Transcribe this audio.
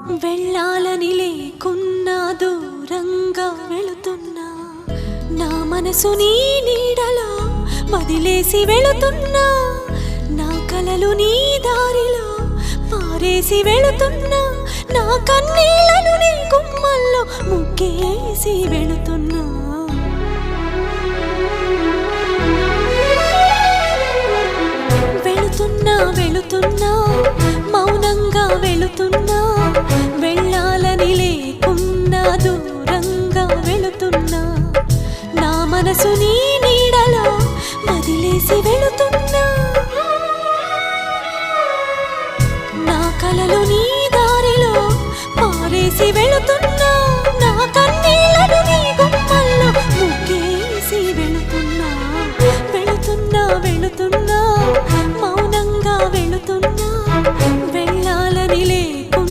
వెళ్ళాలని లేకున్నా దూరంగా వెళుతున్నా. నా మనసు నీ నీడలో వదిలేసి వెళుతున్నా. నా కలలు నీ దారిలో పారేసి వెళుతున్నా. నా కన్నీళ్ళను నీ గుమ్మల్లో ముగ్గేసి వెళుతున్నా. దూరంగా వెళుతున్నా. నా మనసు నీ నీడలో వదిలేసి వెళుతున్నా. నా కలలు నీ దారిలో పారేసి వెళుతున్నా.